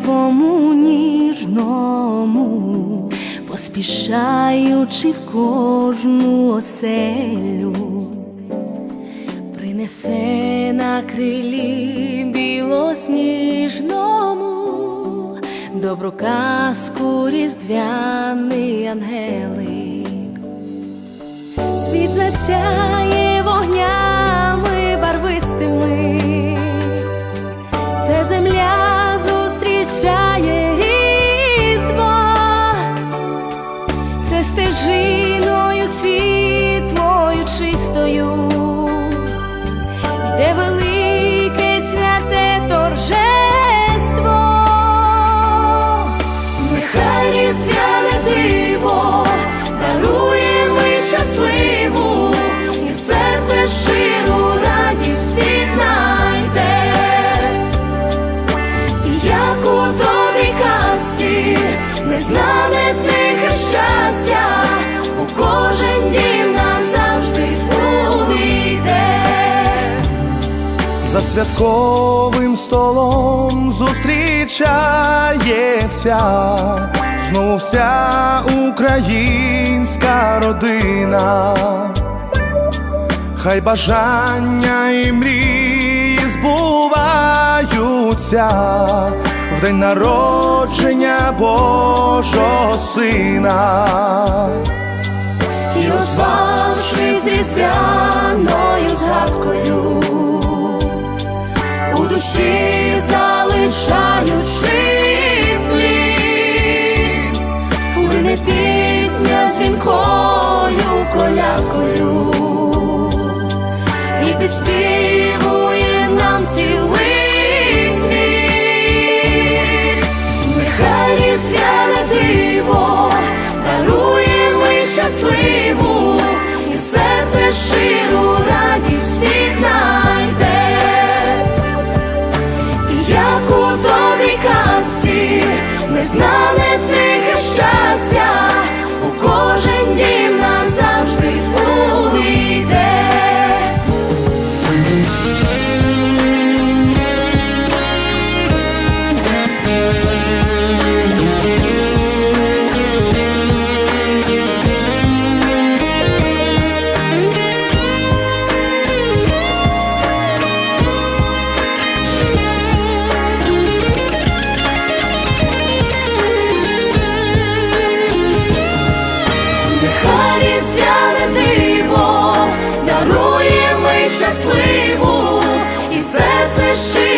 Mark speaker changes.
Speaker 1: деревому ніжному, поспішаючи в кожну оселю, принесе на крилі білосніжному добру казку різдвяний ангелик. Світ засяє тихе щастя, у кожен дім назавжди увійде.
Speaker 2: За святковим столом зустрічається знову вся українська родина, хай бажання і мрії збуваються в день народження Божого сина,
Speaker 1: і розвавшись різдвяною згадкою, у душі залишаючи слід, плине пісня дзвінкою колядкою і підспівує нам цілий. не знали ти. щасливу, і все це ще.